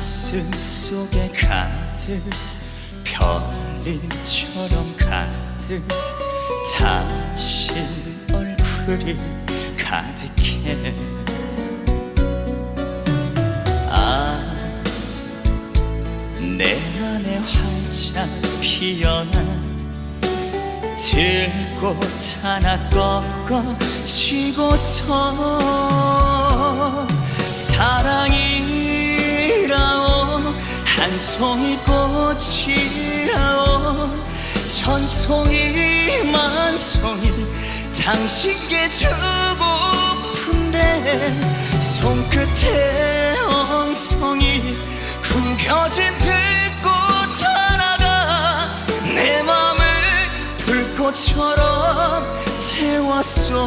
가슴 속에 가득 별님처럼 가득 당신 얼굴이 가득해. 아 내 안에 활짝 피어난 들꽃 하나 꺾어 지고서 한 송이 꽃이라오. 천송이 만송이 당신께 주고픈데 손끝에 엉성이 구겨진 들꽃 하나가 내 맘을 불꽃처럼 태웠어